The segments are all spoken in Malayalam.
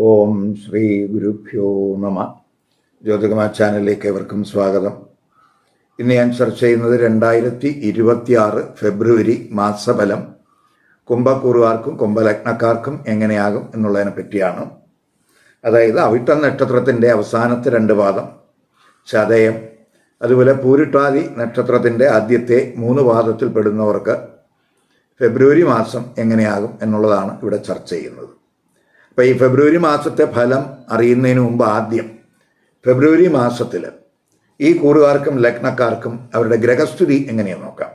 ഓം ശ്രീ ഗുരുഭ്യോ നമ. ജ്യോതികുമാർ ചാനലിലേക്ക് എവർക്കും സ്വാഗതം. ഇന്ന് ഞാൻ ചർച്ച ചെയ്യുന്നത് രണ്ടായിരത്തി ഇരുപത്തി ആറ് ഫെബ്രുവരി മാസഫലം. കുംഭക്കൂറുകാർക്കും കുംഭലഗ്നക്കാർക്കും എങ്ങനെയാകും എന്നുള്ളതിനെ പറ്റിയാണ്. അതായത് അവിട്ട നക്ഷത്രത്തിന്റെ അവസാനത്തെ രണ്ട് പാദം ചതയം അതുപോലെ പൂരിട്ടാതി നക്ഷത്രത്തിന്റെ ആദ്യത്തെ മൂന്ന് പാദത്തിൽ പെടുന്നവർക്ക് ഫെബ്രുവരി മാസം എങ്ങനെയാകും എന്നുള്ളതാണ് ഇവിടെ ചർച്ച ചെയ്യുന്നത്. അപ്പോൾ ഈ ഫെബ്രുവരി മാസത്തെ ഫലം അറിയുന്നതിന് മുമ്പ് ആദ്യം ഫെബ്രുവരി മാസത്തിൽ ഈ കൂറുകാർക്കും ലഗ്നക്കാർക്കും അവരുടെ ഗ്രഹസ്ഥിതി എങ്ങനെയാണ് നോക്കാം.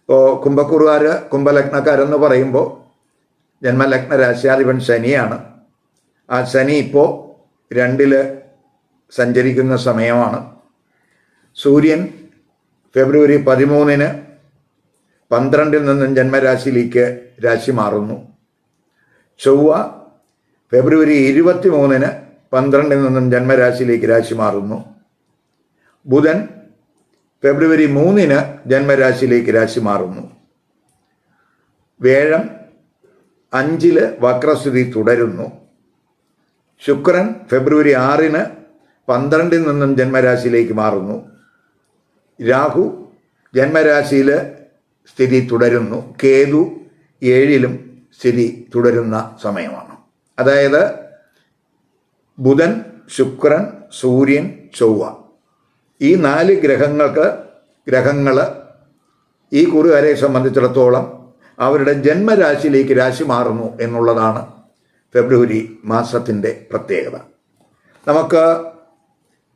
ഇപ്പോൾ കുംഭക്കൂറുകാർ കുംഭലഗ്നക്കാരെന്ന് പറയുമ്പോൾ ജന്മലഗ്ന രാശിയാധിപൻ ശനിയാണ്. ആ ശനി ഇപ്പോൾ രണ്ടിൽ സഞ്ചരിക്കുന്ന സമയമാണ്. സൂര്യൻ ഫെബ്രുവരി പതിമൂന്നിന് പന്ത്രണ്ടിൽ നിന്നും ജന്മരാശിയിലേക്ക് രാശി മാറുന്നു. ചൊവ്വ ഫെബ്രുവരി ഇരുപത്തി മൂന്നിന് പന്ത്രണ്ടിൽ നിന്നും ജന്മരാശിയിലേക്ക് രാശി മാറുന്നു. ബുധൻ ഫെബ്രുവരി മൂന്നിന് ജന്മരാശിയിലേക്ക് രാശി മാറുന്നു. വേഴം അഞ്ചിൽ വക്രസ്ഥിതി തുടരുന്നു. ശുക്രൻ ഫെബ്രുവരി ആറിന് പന്ത്രണ്ടിൽ നിന്നും ജന്മരാശിയിലേക്ക് മാറുന്നു. രാഹു ജന്മരാശിയിൽ സ്ഥിതി തുടരുന്നു. കേതു ഏഴിലും സ്ഥിതി തുടരുന്ന സമയമാണ്. അതായത് ബുധൻ ശുക്രൻ സൂര്യൻ ചൊവ്വ. ഈ നാല് ഗ്രഹങ്ങൾക്ക് ഗ്രഹങ്ങൾ ഈ കുറുകാരെ സംബന്ധിച്ചിടത്തോളം അവരുടെ ജന്മരാശിയിലേക്ക് രാശി മാറുന്നു എന്നുള്ളതാണ് ഫെബ്രുവരി മാസത്തിന്റെ പ്രത്യേകത. നമുക്ക്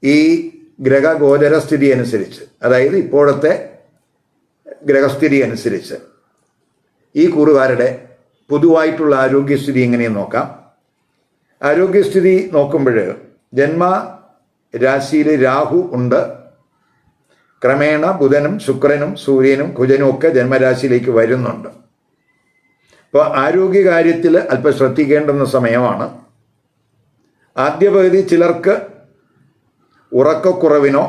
ഈ ഗ്രഹഗോചരസ്ഥിതി അനുസരിച്ച് അതായത് ഇപ്പോഴത്തെ ഗ്രഹസ്ഥിതി അനുസരിച്ച് ഈ കൂറുകാരുടെ പൊതുവായിട്ടുള്ള ആരോഗ്യസ്ഥിതി എങ്ങനെയെന്ന് നോക്കാം. ആരോഗ്യസ്ഥിതി നോക്കുമ്പോൾ ജന്മ രാശിയിൽ രാഹു ഉണ്ട്. ക്രമേണ ബുധനും ശുക്രനും സൂര്യനും കുജനും ഒക്കെ ജന്മരാശിയിലേക്ക് വരുന്നുണ്ട്. അപ്പോൾ ആരോഗ്യകാര്യത്തിൽ അല്പം ശ്രദ്ധിക്കേണ്ടുന്ന സമയമാണ്. ആദ്യ പകുതി ചിലർക്ക് ഉറക്കക്കുറവിനോ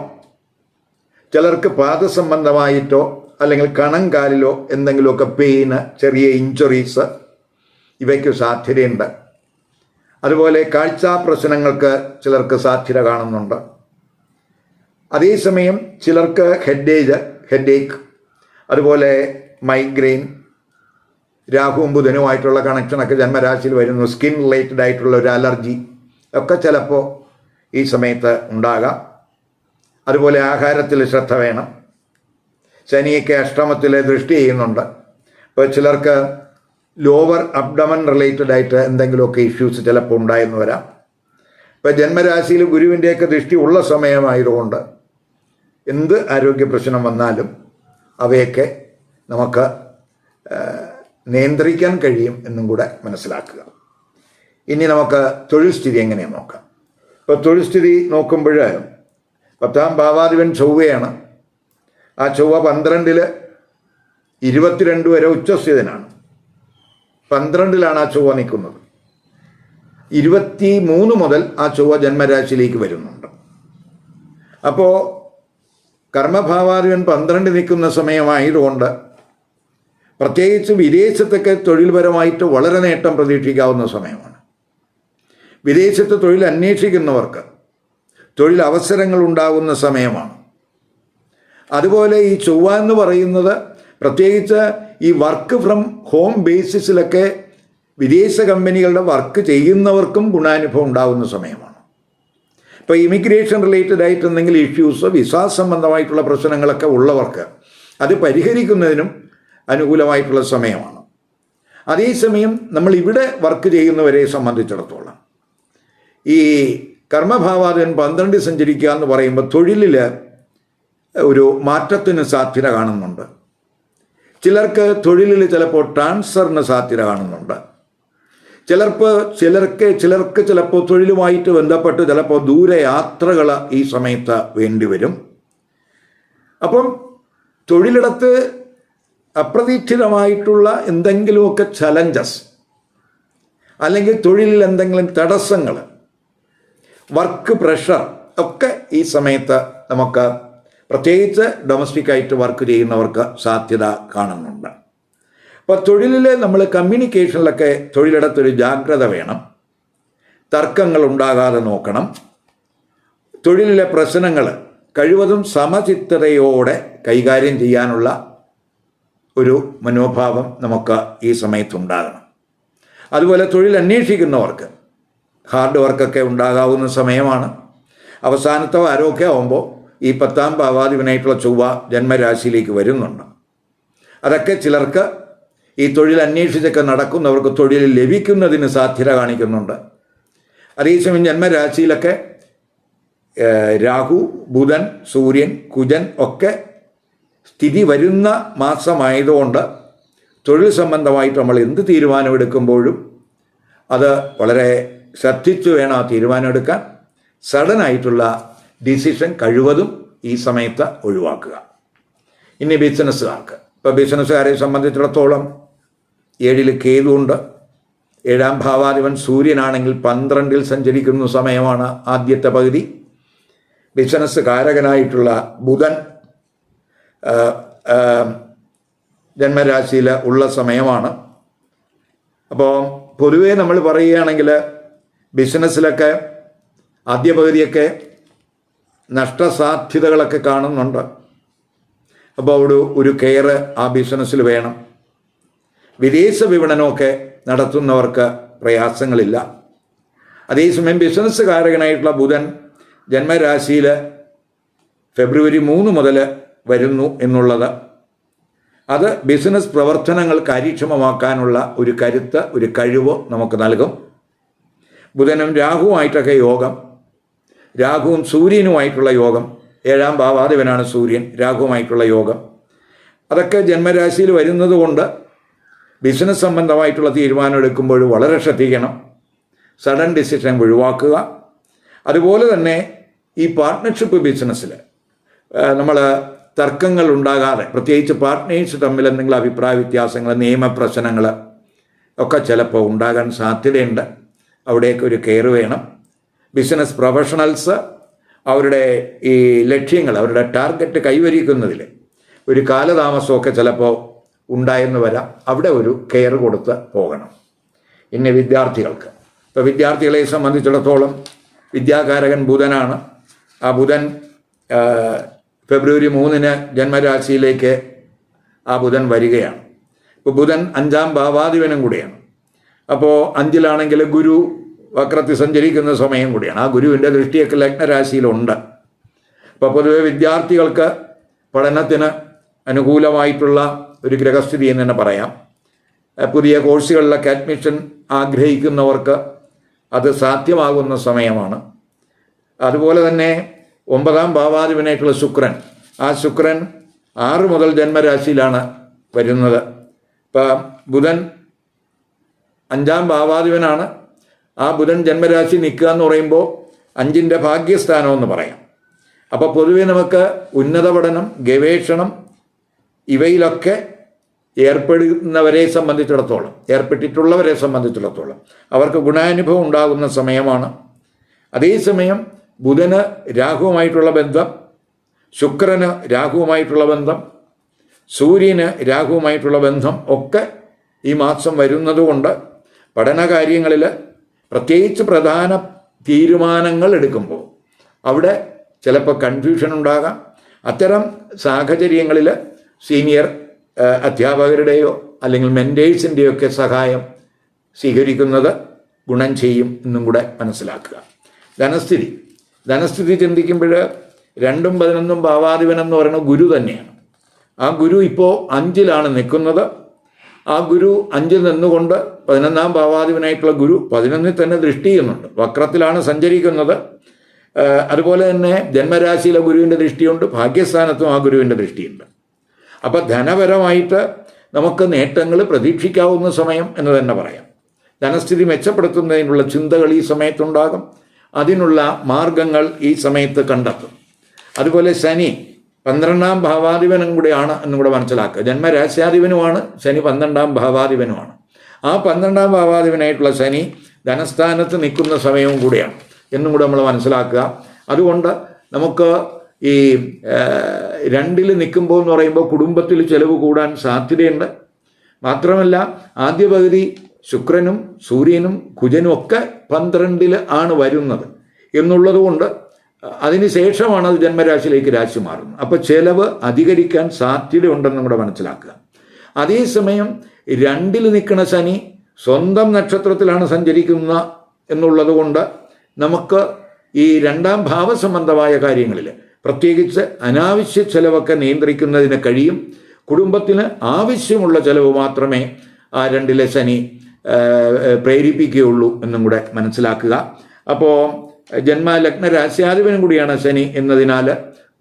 ചിലർക്ക് പാദസംബന്ധമായിട്ടോ അല്ലെങ്കിൽ കണം കാലിലോ എന്തെങ്കിലുമൊക്കെ പെയിന് ചെറിയ ഇഞ്ചുറീസ് ഇവയ്ക്ക് സാധ്യതയുണ്ട്. അതുപോലെ കാഴ്ചാ പ്രശ്നങ്ങൾക്ക് ചിലർക്ക് സാധ്യത കാണുന്നുണ്ട്. അതേസമയം ചിലർക്ക് ഹെഡേജ് ഹെഡേക്ക് അതുപോലെ മൈഗ്രെയിൻ രാഹുവും ബുധനുമായിട്ടുള്ള കണക്ഷനൊക്കെ ജന്മരാശിയിൽ വരുന്നു. സ്കിൻ റിലേറ്റഡ് ആയിട്ടുള്ള ഒരു അലർജി ഒക്കെ ചിലപ്പോൾ ഈ സമയത്ത് ഉണ്ടാകാം. അതുപോലെ ആഹാരത്തിൽ ശ്രദ്ധ വേണം. ശനിയൊക്കെ അഷ്ടമത്തിൽ ദൃഷ്ടി ചെയ്യുന്നുണ്ട്. അപ്പോൾ ചിലർക്ക് ലോവർ അബ്ഡമൻ റിലേറ്റഡ് ആയിട്ട് എന്തെങ്കിലുമൊക്കെ ഇഷ്യൂസ് ചിലപ്പോൾ ഉണ്ടായെന്ന് വരാം. ഇപ്പം ജന്മരാശിയിൽ ഗുരുവിന്റെയൊക്കെ ദൃഷ്ടി ഉള്ള സമയമായതുകൊണ്ട് എന്ത് ആരോഗ്യ പ്രശ്നം വന്നാലും അവയൊക്കെ നമുക്ക് നിയന്ത്രിക്കാൻ കഴിയും എന്നും കൂടെ മനസ്സിലാക്കുക. ഇനി നമുക്ക് തൊഴിൽ സ്ഥിതി എങ്ങനെയാണ് നോക്കാം. ഇപ്പോൾ തൊഴിൽ സ്ഥിതി നോക്കുമ്പോൾ പത്താം ഭാവാധിപൻ ചൊവ്വയാണ്. ആ ചൊവ്വ പന്ത്രണ്ടിൽ ഇരുപത്തിരണ്ട് വരെ ഉച്ചസ്ഥിതനാണ്. പന്ത്രണ്ടിലാണ് ആ ചൊവ്വ നിൽക്കുന്നത്. ഇരുപത്തി മൂന്ന് മുതൽ ആ ചൊവ്വ ജന്മരാശിയിലേക്ക് വരുന്നുണ്ട്. അപ്പോൾ കർമ്മഭാവാധിപൻ പന്ത്രണ്ട് നിൽക്കുന്ന സമയമായതുകൊണ്ട് പ്രത്യേകിച്ച് വിദേശത്തൊക്കെ തൊഴിൽപരമായിട്ട് വളരെ നേട്ടം പ്രതീക്ഷിക്കാവുന്ന സമയമാണ്. വിദേശത്ത് തൊഴിൽ അന്വേഷിക്കുന്നവർക്ക് തൊഴിലവസരങ്ങൾ ഉണ്ടാകുന്ന സമയമാണ്. അതുപോലെ ഈ ചൊവ്വ എന്ന് പറയുന്നത് പ്രത്യേകിച്ച് ഈ വർക്ക് ഫ്രം ഹോം ബേസിസിലൊക്കെ വിദേശ കമ്പനികളുടെ വർക്ക് ചെയ്യുന്നവർക്കും ഗുണാനുഭവം ഉണ്ടാകുന്ന സമയമാണ്. ഇപ്പോൾ ഇമിഗ്രേഷൻ റിലേറ്റഡ് ആയിട്ട് എന്തെങ്കിലും ഇഷ്യൂസ് വിസ സംബന്ധമായിട്ടുള്ള പ്രശ്നങ്ങളൊക്കെ ഉള്ളവർക്ക് അത് പരിഹരിക്കുന്നതിനും അനുകൂലമായിട്ടുള്ള സമയമാണ്. അതേസമയം നമ്മൾ ഇവിടെ വർക്ക് ചെയ്യുന്നവരെ സംബന്ധിച്ചിടത്തോളം ഈ കർമ്മഭാവാദൻ പന്ത്രണ്ട് സഞ്ചരിക്കുക എന്ന് പറയുമ്പോൾ തൊഴിലിൽ ഒരു മാറ്റത്തിന് സാധ്യത കാണുന്നുണ്ട്. ചിലർക്ക് തൊഴിലിൽ ചിലപ്പോൾ ട്രാൻസ്ഫറിന് സാധ്യത കാണുന്നുണ്ട്. ചിലർക്ക് ചിലർക്ക് ചിലർക്ക് ചിലപ്പോൾ തൊഴിലുമായിട്ട് ബന്ധപ്പെട്ട് ചിലപ്പോൾ ദൂരയാത്രകൾ ഈ സമയത്ത് വേണ്ടിവരും അപ്പം തൊഴിലിടത്ത് അപ്രതീക്ഷിതമായിട്ടുള്ള എന്തെങ്കിലുമൊക്കെ ചലഞ്ചസ് അല്ലെങ്കിൽ തൊഴിലിൽ എന്തെങ്കിലും തടസ്സങ്ങൾ വർക്ക് പ്രഷർ ഒക്കെ ഈ സമയത്ത് നമുക്ക് പ്രത്യേകിച്ച് ഡൊമസ്റ്റിക് ആയിട്ട് വർക്ക് ചെയ്യുന്നവർക്ക് സാധ്യത കാണുന്നുണ്ട്. അപ്പോൾ തൊഴിലിൽ നമ്മൾ കമ്മ്യൂണിക്കേഷനിലൊക്കെ തൊഴിലിടത്തൊരു ജാഗ്രത വേണം. തർക്കങ്ങൾ ഉണ്ടാകാതെ നോക്കണം. തൊഴിലിലെ പ്രശ്നങ്ങൾ കഴിവതും സമചിത്തതയോടെ കൈകാര്യം ചെയ്യാനുള്ള ഒരു മനോഭാവം നമുക്ക് ഈ സമയത്തുണ്ടാകണം. അതുപോലെ തൊഴിൽ അന്വേഷിക്കുന്നവർക്ക് ഹാർഡ് വർക്കൊക്കെ ഉണ്ടാകാവുന്ന സമയമാണ്. അവസാനത്തോ ആരോഗ്യമാകുമ്പോൾ ഈ പത്താം ഭാവാധിപനായിട്ടുള്ള ചൊവ്വ ജന്മരാശിയിലേക്ക് വരുന്നുണ്ട്. അതൊക്കെ ചിലർക്ക് ഈ തൊഴിൽ അന്വേഷിച്ചൊക്കെ നടക്കുന്നവർക്ക് തൊഴിൽ ലഭിക്കുന്നതിന് സാധ്യത കാണിക്കുന്നുണ്ട്. അതേസമയം ജന്മരാശിയിലൊക്കെ രാഹു ബുധൻ സൂര്യൻ കുജൻ ഒക്കെ സ്ഥിതി വരുന്ന മാസമായതുകൊണ്ട് തൊഴിൽ സംബന്ധമായിട്ട് നമ്മൾ എന്ത് തീരുമാനമെടുക്കുമ്പോഴും അത് വളരെ ശ്രദ്ധിച്ചു വേണം ആ തീരുമാനമെടുക്കാൻ. സഡനായിട്ടുള്ള ഡിസിഷൻ കഴിവതും ഈ സമയത്ത് ഒഴിവാക്കുക. ഇനി ബിസിനസ്സുകാർക്ക് ഇപ്പോൾ ബിസിനസ്സുകാരെ സംബന്ധിച്ചിടത്തോളം ഏഴിൽ കേതുണ്ട് ഏഴാം ഭാവാധിപൻ സൂര്യനാണെങ്കിൽ പന്ത്രണ്ടിൽ സഞ്ചരിക്കുന്ന സമയമാണ് ആദ്യത്തെ പകുതി. ബിസിനസ് കാരകനായിട്ടുള്ള ബുധൻ ജന്മരാശിയിൽ ഉള്ള സമയമാണ്. അപ്പോൾ പൊതുവേ നമ്മൾ പറയുകയാണെങ്കിൽ ബിസിനസ്സിലൊക്കെ ആദ്യ പകുതിയൊക്കെ നഷ്ടസാധ്യതകളൊക്കെ കാണുന്നുണ്ട്. അപ്പോൾ അവിടെ ഒരു കെയർ ആ ബിസിനസ്സിൽ വേണം. വിദേശ വിപണനമൊക്കെ നടത്തുന്നവർക്ക് പ്രയാസങ്ങളില്ല. അതേസമയം ബിസിനസ് കാരകനായിട്ടുള്ള ബുധൻ ജന്മരാശിയിൽ ഫെബ്രുവരി മൂന്ന് മുതൽ വരുന്നു എന്നുള്ളത്. അത് ബിസിനസ് പ്രവർത്തനങ്ങൾ കാര്യക്ഷമമാക്കാനുള്ള ഒരു കരുത്ത് ഒരു കഴിവ് നമുക്ക് നൽകും. ബുധനും രാഹുവുമായിട്ടൊക്കെ യോഗം. രാഹുവും സൂര്യനുമായിട്ടുള്ള യോഗം. ഏഴാം ഭാവാധിപനാണ് സൂര്യൻ രാഹുവുമായിട്ടുള്ള യോഗം. അതൊക്കെ ജന്മരാശിയിൽ വരുന്നത് കൊണ്ട് ബിസിനസ് സംബന്ധമായിട്ടുള്ള തീരുമാനം എടുക്കുമ്പോൾ വളരെ ശ്രദ്ധിക്കണം. സഡൻ ഡിസിഷൻ ഒഴിവാക്കുക. അതുപോലെ തന്നെ ഈ പാർട്ട്ണർഷിപ്പ് ബിസിനസ്സിൽ നമ്മൾ തർക്കങ്ങൾ ഉണ്ടാകാതെ പ്രത്യേകിച്ച് പാർട്ട്നേഴ്സ് തമ്മിൽ എന്തെങ്കിലും അഭിപ്രായ വ്യത്യാസങ്ങൾ നിയമപ്രശ്നങ്ങൾ ഒക്കെ ചിലപ്പോൾ ഉണ്ടാകാൻ സാധ്യതയുണ്ട്. അവിടെയൊക്കെ ഒരു കെയർ വേണം. ബിസിനസ് പ്രൊഫഷണൽസ് അവരുടെ ഈ ലക്ഷ്യങ്ങൾ അവരുടെ ടാർഗറ്റ് കൈവരിക്കുന്നതിൽ ഒരു കാലതാമസമൊക്കെ ചിലപ്പോൾ ഉണ്ടായെന്ന് വരാം. അവിടെ ഒരു കെയർ കൊടുത്ത് പോകണം. ഇനി വിദ്യാർത്ഥികൾക്ക്. ഇപ്പോൾ വിദ്യാർത്ഥികളെ സംബന്ധിച്ചിടത്തോളം വിദ്യാകാരകൻ ബുധനാണ്. ആ ബുധൻ ഫെബ്രുവരി മൂന്നിന് ജന്മരാശിയിലേക്ക് ആ ബുധൻ വരികയാണ്. ഇപ്പോൾ ബുധൻ അഞ്ചാം ഭാവാധിപനും കൂടിയാണ്. അപ്പോൾ അഞ്ചിലാണെങ്കിൽ ഗുരു വക്രത്തിൽ സഞ്ചരിക്കുന്ന സമയം കൂടിയാണ്. ആ ഗുരുവിന്റെ ദൃഷ്ടിയൊക്കെ ലഗ്നരാശിയിലുണ്ട്. അപ്പോൾ പൊതുവെ വിദ്യാർത്ഥികൾക്ക് പഠനത്തിന് അനുകൂലമായിട്ടുള്ള ഒരു ഗ്രഹസ്ഥിതി എന്ന് തന്നെ പറയാം. പുതിയ കോഴ്സുകളിലൊക്കെ അഡ്മിഷൻ ആഗ്രഹിക്കുന്നവർക്ക് അത് സാധ്യമാകുന്ന സമയമാണ്. അതുപോലെ തന്നെ ഒമ്പതാം ഭാവാധിപനായിട്ടുള്ള ശുക്രൻ. ആ ശുക്രൻ ആറ് മുതൽ ജന്മരാശിയിലാണ് വരുന്നത്. ഇപ്പം ബുധൻ അഞ്ചാം ഭാവാധിപനാണ്. ആ ബുധൻ ജന്മരാശി നിൽക്കുക എന്ന് പറയുമ്പോൾ അഞ്ചിന്റെ ഭാഗ്യസ്ഥാനം എന്ന് പറയാം. അപ്പോൾ പൊതുവെ നമുക്ക് ഉന്നത പഠനം ഗവേഷണം ഇവയിലൊക്കെ ഏർപ്പെടുന്നവരെ സംബന്ധിച്ചിടത്തോളം ഏർപ്പെട്ടിട്ടുള്ളവരെ സംബന്ധിച്ചിടത്തോളം അവർക്ക് ഗുണാനുഭവം ഉണ്ടാകുന്ന സമയമാണ്. അതേസമയം ബുധന് രാഹുവുമായിട്ടുള്ള ബന്ധം ശുക്രന് രാഹുവുമായിട്ടുള്ള ബന്ധം സൂര്യന് രാഹുവുമായിട്ടുള്ള ബന്ധം ഒക്കെ ഈ മാസം വരുന്നതുകൊണ്ട് പഠനകാര്യങ്ങളിൽ പ്രത്യേകിച്ച് പ്രധാന തീരുമാനങ്ങൾ എടുക്കുമ്പോൾ അവിടെ ചിലപ്പോൾ കൺഫ്യൂഷൻ ഉണ്ടാകാം. അത്തരം സാഹചര്യങ്ങളിൽ സീനിയർ അധ്യാപകരുടെയോ അല്ലെങ്കിൽ മെന്റേഴ്സിന്റെയോ ഒക്കെ സഹായം സ്വീകരിക്കുന്നത് ഗുണം ചെയ്യും എന്നും കൂടെ മനസ്സിലാക്കുക. ധനസ്ഥിതി. ധനസ്ഥിതി ചിന്തിക്കുമ്പോൾ രണ്ടും പതിനൊന്നും ഭാവാധിപനെന്ന് പറയുന്ന ഗുരു തന്നെയാണ്. ആ ഗുരു ഇപ്പോൾ അഞ്ചിലാണ് നിൽക്കുന്നത്. ആ ഗുരു അഞ്ചിൽ നിന്നുകൊണ്ട് പതിനൊന്നാം ഭാവാധിപനായിട്ടുള്ള ഗുരു പതിനൊന്നിൽ തന്നെ ദൃഷ്ടി ചെയ്യുന്നുണ്ട്. വക്രത്തിലാണ് സഞ്ചരിക്കുന്നത്. അതുപോലെ തന്നെ ജന്മരാശിയിലെ ഗുരുവിന്റെ ദൃഷ്ടിയുണ്ട്. ഭാഗ്യസ്ഥാനത്തും ആ ഗുരുവിന്റെ ദൃഷ്ടിയുണ്ട്. അപ്പം ധനപരമായിട്ട് നമുക്ക് നേട്ടങ്ങൾ പ്രതീക്ഷിക്കാവുന്ന സമയം എന്ന് തന്നെ പറയാം. ധനസ്ഥിതി മെച്ചപ്പെടുത്തുന്നതിനുള്ള ചിന്തകൾ ഈ സമയത്തുണ്ടാകും. അതിനുള്ള മാർഗങ്ങൾ ഈ സമയത്ത് കണ്ടെത്തും. അതുപോലെ ശനി പന്ത്രണ്ടാം ഭാവാധിപനും കൂടെയാണ് എന്നും കൂടെ മനസ്സിലാക്കുക. ജന്മരാശ്യാധിപനുമാണ് ശനി പന്ത്രണ്ടാം ഭാവാധിപനുമാണ്. ആ പന്ത്രണ്ടാം ഭാവാധിപനായിട്ടുള്ള ശനി ധനസ്ഥാനത്ത് നിൽക്കുന്ന സമയവും കൂടിയാണ് എന്നും കൂടെ നമ്മൾ മനസ്സിലാക്കുക. അതുകൊണ്ട് നമുക്ക് ഈ രണ്ടിൽ നിൽക്കുമ്പോൾ എന്ന് പറയുമ്പോൾ കുടുംബത്തിൽ ചെലവ് കൂടാൻ സാധ്യതയുണ്ട്. മാത്രമല്ല ആദ്യ പകുതി ശുക്രനും സൂര്യനും കുജനും ഒക്കെ പന്ത്രണ്ടിൽ ആണ് വരുന്നത് എന്നുള്ളത് കൊണ്ട് അതിനുശേഷമാണ് അത് ജന്മരാശിയിലേക്ക് രാശി മാറുന്നത്. അപ്പോൾ ചെലവ് അധികരിക്കാൻ സാധ്യതയുണ്ടെന്നും നമ്മുടെ മനസ്സിലാക്കുക. അതേസമയം രണ്ടിൽ നിൽക്കുന്ന ശനി സ്വന്തം നക്ഷത്രത്തിലാണ് സഞ്ചരിക്കുന്ന എന്നുള്ളത് കൊണ്ട് നമുക്ക് ഈ രണ്ടാം ഭാവസംബന്ധമായ കാര്യങ്ങളിൽ പ്രത്യേകിച്ച് അനാവശ്യ ചെലവൊക്കെ നിയന്ത്രിക്കുന്നതിന് കഴിയും. കുടുംബത്തിന് ആവശ്യമുള്ള ചെലവ് മാത്രമേ ആ രണ്ടിലെ ശനി പ്രേരിപ്പിക്കുകയുള്ളൂ എന്നും കൂടെ മനസ്സിലാക്കുക. അപ്പോൾ ജന്മ ലഗ്ന രാശ്യാധിപനും കൂടിയാണ് ശനി എന്നതിനാൽ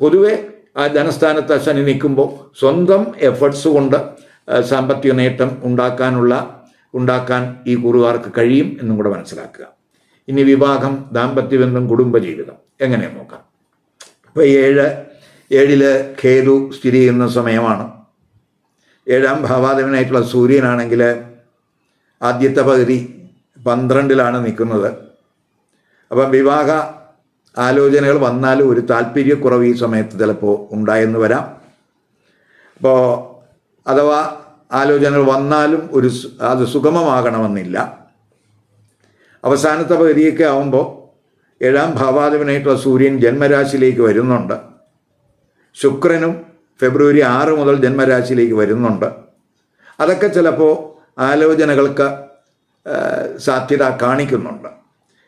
പൊതുവെ ആ ധനസ്ഥാനത്ത് ശനി നിൽക്കുമ്പോൾ സ്വന്തം എഫേർട്സ് കൊണ്ട് സാമ്പത്തിക നേട്ടം ഉണ്ടാക്കാനുള്ള ഉണ്ടാക്കാൻ ഈ കുറുകാർക്ക് കഴിയും എന്നും കൂടെ മനസ്സിലാക്കുക. ഇനി വിവാഹം ദാമ്പത്യബന്ധം കുടുംബജീവിതം എങ്ങനെ നോക്കാം? ഇപ്പോൾ ഏഴ് ഏഴിൽ ഖേതു സ്ഥിതി ചെയ്യുന്ന സമയമാണ്. ഏഴാം ഭാവാദേവനായിട്ടുള്ള സൂര്യനാണെങ്കിൽ ആദ്യത്തെ പകുതി പന്ത്രണ്ടിലാണ് നിൽക്കുന്നത്. അപ്പം വിവാഹ ആലോചനകൾ വന്നാലും ഒരു താല്പര്യക്കുറവ് ഈ സമയത്ത് ചിലപ്പോൾ ഉണ്ടായെന്ന് വരാം. അപ്പോൾ അഥവാ ആലോചനകൾ വന്നാലും ഒരു അത് സുഗമമാകണമെന്നില്ല. അവസാനത്തെ പകുതിയൊക്കെ ആവുമ്പോൾ ഏഴാം ഭാവാധിപനായിട്ടുള്ള സൂര്യൻ ജന്മരാശിയിലേക്ക് വരുന്നുണ്ട്. ശുക്രനും ഫെബ്രുവരി ആറ് മുതൽ ജന്മരാശിയിലേക്ക് വരുന്നുണ്ട്. അതൊക്കെ ചിലപ്പോൾ ആലോചനകൾക്ക് സാധ്യത കാണിക്കുന്നുണ്ട്.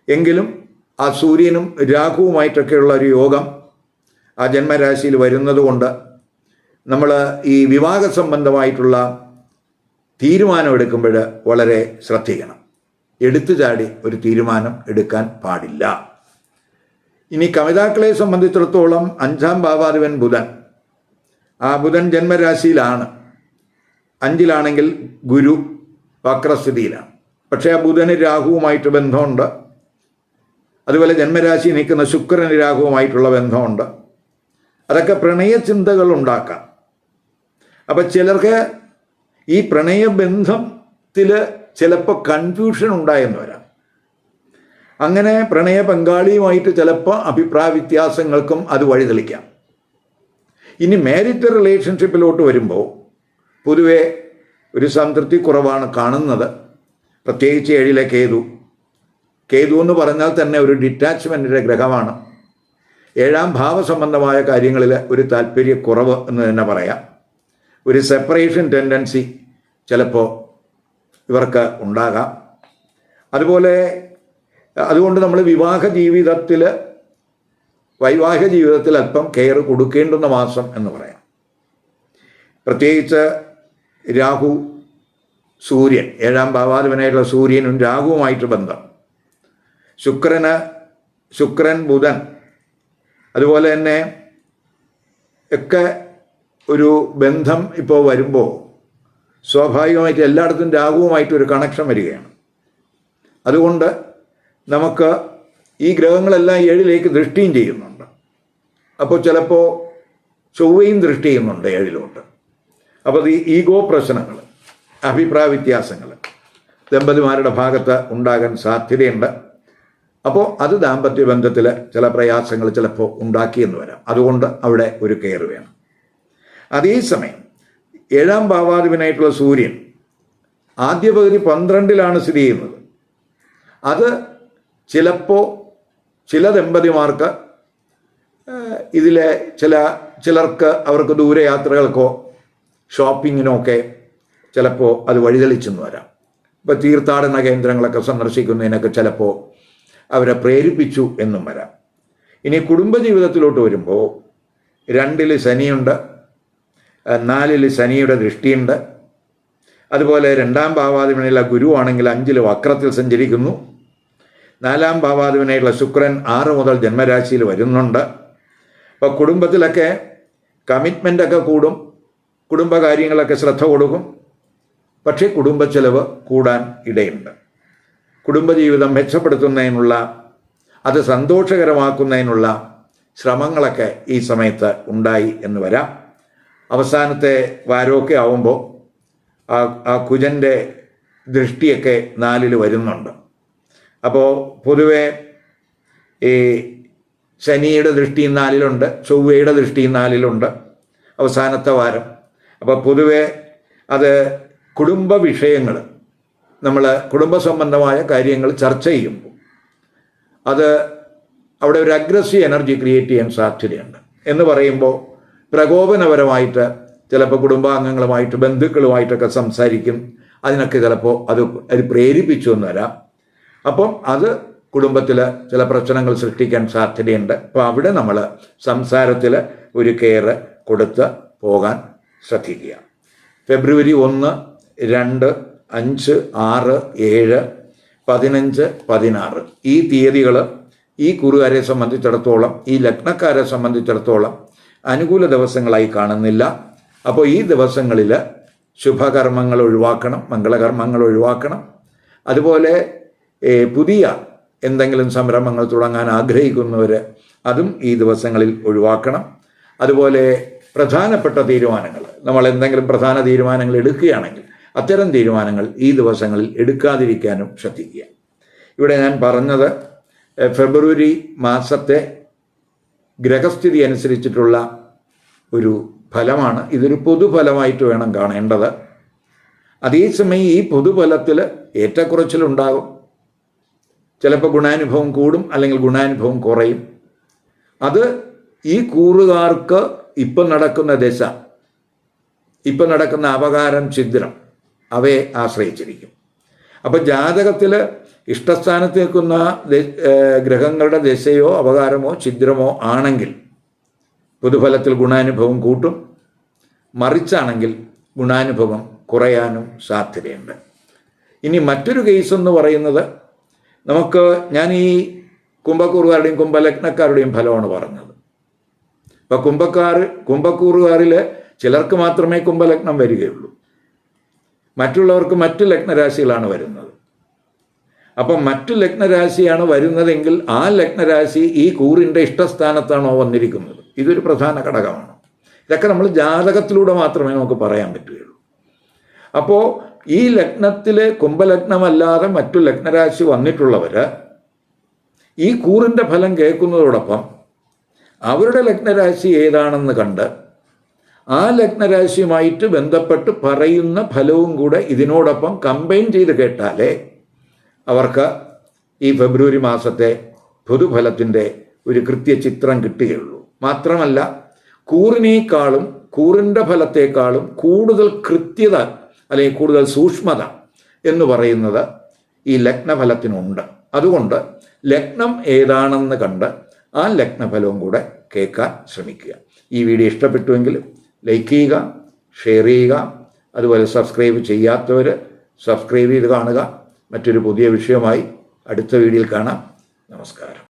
എങ്കിലും ആ സൂര്യനും രാഹുവുമായിട്ടൊക്കെയുള്ള ഒരു യോഗം ആ ജന്മരാശിയിൽ വരുന്നതുകൊണ്ട് നമ്മൾ ഈ വിവാഹ സംബന്ധമായിട്ടുള്ള തീരുമാനം എടുക്കുമ്പോൾ വളരെ ശ്രദ്ധിക്കണം. എടുത്തു ചാടി ഒരു തീരുമാനം എടുക്കാൻ പാടില്ല. ഇനി കവിതാക്കളെ സംബന്ധിച്ചിടത്തോളം അഞ്ചാം ഭാവാധിപൻ ബുധൻ. ആ ബുധൻ ജന്മരാശിയിലാണ്. അഞ്ചിലാണെങ്കിൽ ഗുരു വക്രസ്ഥിതിയിലാണ്. പക്ഷേ ആ ബുധന് രാഹുവുമായിട്ട് ബന്ധമുണ്ട്. അതുപോലെ ജന്മരാശി നിൽക്കുന്ന ശുക്രന് രാഹുവുമായിട്ടുള്ള ബന്ധമുണ്ട്. അതൊക്കെ പ്രണയചിന്തകൾ ഉണ്ടാക്കാം. അപ്പം ചിലർക്ക് ഈ പ്രണയബന്ധത്തിൽ ചിലപ്പോൾ കൺഫ്യൂഷൻ ഉണ്ടായെന്ന് വരാം. അങ്ങനെ പ്രണയ പങ്കാളിയുമായിട്ട് ചിലപ്പോൾ അഭിപ്രായ വ്യത്യാസങ്ങൾക്കും അത് വഴിതെളിക്കാം ഇനി മാരിറ്റ് റിലേഷൻഷിപ്പിലോട്ട് വരുമ്പോൾ പൊതുവെ ഒരു സംതൃപ്തി കുറവാണ് കാണുന്നത്. പ്രത്യേകിച്ച് ഏഴിലെ കേതു കേതു എന്ന് പറഞ്ഞാൽ തന്നെ ഒരു ഡിറ്റാച്ച്മെന്റിന്റെ ഗ്രഹമാണ്. ഏഴാം ഭാവസംബന്ധമായ കാര്യങ്ങളിൽ ഒരു താല്പര്യക്കുറവ് എന്ന് തന്നെ പറയാം. ഒരു സെപ്പറേഷൻ ടെൻഡൻസി ചിലപ്പോൾ ഇവർക്ക് ഉണ്ടാകാം. അതുപോലെ അതുകൊണ്ട് നമ്മൾ വിവാഹ ജീവിതത്തിൽ വൈവാഹിക ജീവിതത്തിൽ അല്പം കെയർ കൊടുക്കേണ്ടുന്ന മാസം എന്ന് പറയാം. പ്രത്യേകിച്ച് രാഹു സൂര്യൻ ഏഴാം ഭാവാധിപനായിട്ടുള്ള സൂര്യനും രാഹുവുമായിട്ട് ബന്ധം. ശുക്രന് ശുക്രൻ ബുധൻ. അതുപോലെ തന്നെ ഒക്കെ ഒരു ബന്ധം ഇപ്പോൾ വരുമ്പോൾ സ്വാഭാവികമായിട്ട് എല്ലായിടത്തും രാഹുവുമായിട്ട് ഒരു കണക്ഷൻ വരികയാണ്. അതുകൊണ്ട് നമുക്ക് ഈ ഗ്രഹങ്ങളെല്ലാം ഏഴിലേക്ക് ദൃഷ്ടിയും ചെയ്യുന്നുണ്ട്. അപ്പോൾ ചിലപ്പോൾ ചൊവ്വയും ദൃഷ്ടി ചെയ്യുന്നുണ്ട് ഏഴിലോട്ട്. അപ്പോൾ ഈ ഈഗോ പ്രശ്നങ്ങൾ അഭിപ്രായ വ്യത്യാസങ്ങൾ ദമ്പതിമാരുടെ ഭാഗത്ത് ഉണ്ടാകാൻ സാധ്യതയുണ്ട്. അപ്പോൾ അത് ദാമ്പത്യ ബന്ധത്തിൽ ചില പ്രയാസങ്ങൾ ചിലപ്പോൾ ഉണ്ടാക്കിയെന്ന് വരാം. അതുകൊണ്ട് അവിടെ ഒരു കെയർ വേണം. അതേസമയം ഏഴാം ഭാവാധിപനായിട്ടുള്ള സൂര്യൻ ആദ്യ പകുതി പന്ത്രണ്ടിലാണ് സ്ഥിതി ചെയ്യുന്നത്. അത് ചിലപ്പോൾ ചില ദമ്പതിമാർക്ക് ഇതിലെ ചില ചിലർക്ക് അവർക്ക് ദൂരയാത്രകൾക്കോ ഷോപ്പിങ്ങിനോ ഒക്കെ ചിലപ്പോൾ അത് വഴിതെളിച്ചെന്ന് വരാം. ഇപ്പോൾ തീർത്ഥാടന കേന്ദ്രങ്ങളൊക്കെ സന്ദർശിക്കുന്നതിനൊക്കെ ചിലപ്പോൾ അവരെ പ്രേരിപ്പിച്ചു എന്നും വരാം. ഇനി കുടുംബജീവിതത്തിലോട്ട് വരുമ്പോൾ രണ്ടിൽ ശനിയുണ്ട് നാലിൽ ശനിയുടെ ദൃഷ്ടിയുണ്ട്. അതുപോലെ രണ്ടാം ഭാവാധിപനായുള്ള ഗുരുവാണെങ്കിൽ അഞ്ചിൽ വക്രത്തിൽ സഞ്ചരിക്കുന്നു. നാലാം ഭാവാധിപനായിട്ടുള്ള ശുക്രൻ ആറ് മുതൽ ജന്മരാശിയിൽ വരുന്നുണ്ട്. അപ്പോൾ കുടുംബത്തിലൊക്കെ കമ്മിറ്റ്മെന്റൊക്കെ കൂടും കുടുംബകാര്യങ്ങളൊക്കെ ശ്രദ്ധ കൊടുക്കും. പക്ഷേ കുടുംബ ചെലവ് കൂടാൻ ഇടയുണ്ട്. കുടുംബജീവിതം മെച്ചപ്പെടുത്തുന്നതിനുള്ള അത് സന്തോഷകരമാക്കുന്നതിനുള്ള ശ്രമങ്ങളൊക്കെ ഈ സമയത്ത് ഉണ്ടായി എന്ന് വരാം. അവസാനത്തെ വാരമൊക്കെ ആവുമ്പോൾ ആ ആ കുജന്റെ ദൃഷ്ടിയൊക്കെ നാലിൽ വരുന്നുണ്ട്. അപ്പോൾ പൊതുവെ ഈ ശനിയുടെ ദൃഷ്ടി നാലിലുണ്ട് ചൊവ്വയുടെ ദൃഷ്ടി നാലിലുണ്ട് അവസാനത്തെ വാരം. അപ്പോൾ പൊതുവെ അത് കുടുംബ വിഷയങ്ങൾ നമ്മൾ കുടുംബ സംബന്ധമായ കാര്യങ്ങൾ ചർച്ച ചെയ്യുമ്പോൾ അത് അവിടെ ഒരു അഗ്രസീവ് എനർജി ക്രിയേറ്റ് ചെയ്യാൻ സാധ്യതയുണ്ട്. എന്ന് പറയുമ്പോൾ പ്രകോപനപരമായിട്ട് ചിലപ്പോൾ കുടുംബാംഗങ്ങളുമായിട്ട് ബന്ധുക്കളുമായിട്ടൊക്കെ സംസാരിക്കും. അതിനൊക്കെ ചിലപ്പോൾ അത് അത് പ്രേരിപ്പിച്ചു എന്ന് വരാം. അപ്പം അത് കുടുംബത്തിൽ ചില പ്രശ്നങ്ങൾ സൃഷ്ടിക്കാൻ സാധ്യതയുണ്ട്. അപ്പോൾ അവിടെ നമ്മൾ സംസാരത്തിൽ ഒരു കെയർ കൊടുത്ത് പോകാൻ ശ്രദ്ധിക്കുക. ഫെബ്രുവരി ഒന്ന് രണ്ട് അഞ്ച് ആറ് ഏഴ് പതിനഞ്ച് പതിനാറ്. ഈ തീയതികൾ ഈ കുറുകാരെ സംബന്ധിച്ചിടത്തോളം ഈ ലഗ്നക്കാരെ സംബന്ധിച്ചിടത്തോളം അനുകൂല ദിവസങ്ങളായി കാണുന്നില്ല. അപ്പോൾ ഈ ദിവസങ്ങളിൽ ശുഭകർമ്മങ്ങൾ ഒഴിവാക്കണം മംഗളകർമ്മങ്ങൾ ഒഴിവാക്കണം. അതുപോലെ പുതിയ എന്തെങ്കിലും സംരംഭങ്ങൾ തുടങ്ങാൻ ആഗ്രഹിക്കുന്നവർ അതും ഈ ദിവസങ്ങളിൽ ഒഴിവാക്കണം. അതുപോലെ പ്രധാനപ്പെട്ട തീരുമാനങ്ങൾ നമ്മൾ എന്തെങ്കിലും പ്രധാന തീരുമാനങ്ങൾ എടുക്കുകയാണെങ്കിൽ അത്തരം തീരുമാനങ്ങൾ ഈ ദിവസങ്ങളിൽ എടുക്കാതിരിക്കാനും ശ്രദ്ധിക്കുക. ഇവിടെ ഞാൻ പറഞ്ഞത് ഫെബ്രുവരി മാസത്തെ ഗ്രഹസ്ഥിതി അനുസരിച്ചിട്ടുള്ള ഒരു ഫലമാണ്. ഇതൊരു പൊതുഫലമായിട്ട് വേണം കാണേണ്ടത്. അതേസമയം ഈ പൊതുഫലത്തിൽ ഏറ്റക്കുറച്ചിലുണ്ടാകും. ചിലപ്പോൾ ഗുണാനുഭവം കൂടും അല്ലെങ്കിൽ ഗുണാനുഭവം കുറയും. അത് ഈ കൂറുകാർക്ക് ഇപ്പം നടക്കുന്ന ദശ ഇപ്പം നടക്കുന്ന അപകാരം ഛിദ്രം അവയെ ആശ്രയിച്ചിരിക്കും. അപ്പോൾ ജാതകത്തിൽ ഇഷ്ടസ്ഥാനത്ത് നിൽക്കുന്ന ഗ്രഹങ്ങളുടെ ദശയോ അപകാരമോ ഛിദ്രമോ ആണെങ്കിൽ പുതുഫലത്തിൽ ഗുണാനുഭവം കൂട്ടും. മറിച്ചാണെങ്കിൽ ഗുണാനുഭവം കുറയാനും സാധ്യതയുണ്ട്. ഇനി മറ്റൊരു കേസ് എന്ന് പറയുന്നത് നമുക്ക് ഞാൻ ഈ കുംഭക്കൂറുകാരുടെയും കുംഭലഗ്നക്കാരുടെയും ഫലമാണ് പറഞ്ഞത്. അപ്പോൾ കുംഭക്കാർ കുംഭക്കൂറുകാരിൽ ചിലർക്ക് മാത്രമേ കുംഭലഗ്നം വരികയുള്ളൂ. മറ്റുള്ളവർക്ക് മറ്റു ലഗ്നരാശികളാണ് വരുന്നത്. അപ്പം മറ്റു ലഗ്നരാശിയാണ് വരുന്നതെങ്കിൽ ആ ലഗ്നരാശി ഈ കൂറിന്റെ ഇഷ്ടസ്ഥാനത്താണോ വന്നിരിക്കുന്നത്. ഇതൊരു പ്രധാന ഘടകമാണ്. ഇതൊക്കെ നമ്മൾ ജാതകത്തിലൂടെ മാത്രമേ നമുക്ക് പറയാൻ പറ്റുകയുള്ളൂ. അപ്പോൾ ഈ ലഗ്നത്തിൽ കുംഭലഗ്നമല്ലാതെ മറ്റു ലഗ്നരാശി വന്നിട്ടുള്ളവർ ഈ കൂറിന്റെ ഫലം കേൾക്കുന്നതോടൊപ്പം അവരുടെ ലഗ്നരാശി ഏതാണെന്ന് കണ്ട് ആ ലഗ്നരാശിയുമായിട്ട് ബന്ധപ്പെട്ട് പറയുന്ന ഫലവും കൂടെ ഇതിനോടൊപ്പം കമ്പൈൻ ചെയ്ത് കേട്ടാലേ അവർക്ക് ഈ ഫെബ്രുവരി മാസത്തെ പൊതുഫലത്തിന്റെ ഒരു കൃത്യചിത്രം കിട്ടുകയുള്ളൂ. മാത്രമല്ല കൂറിനേക്കാളും കൂറിന്റെ ഫലത്തേക്കാളും കൂടുതൽ കൃത്യത അല്ലെങ്കിൽ കൂടുതൽ സൂക്ഷ്മത എന്ന് പറയുന്നത് ഈ ലഗ്നഫലത്തിനുണ്ട്. അതുകൊണ്ട് ലഗ്നം ഏതാണെന്ന് കണ്ട് ആ ലഗ്നഫലവും കൂടെ കേൾക്കാൻ ശ്രമിക്കുക. ഈ വീഡിയോ ഇഷ്ടപ്പെട്ടുവെങ്കിൽ ലൈക്ക് ചെയ്യുക ഷെയർ ചെയ്യുക അതുപോലെ സബ്സ്ക്രൈബ് ചെയ്യാത്തവർ സബ്സ്ക്രൈബ് ചെയ്ത് കാണുക. മറ്റൊരു പുതിയ വിഷയമായി അടുത്ത വീഡിയോയിൽ കാണാം. നമസ്കാരം.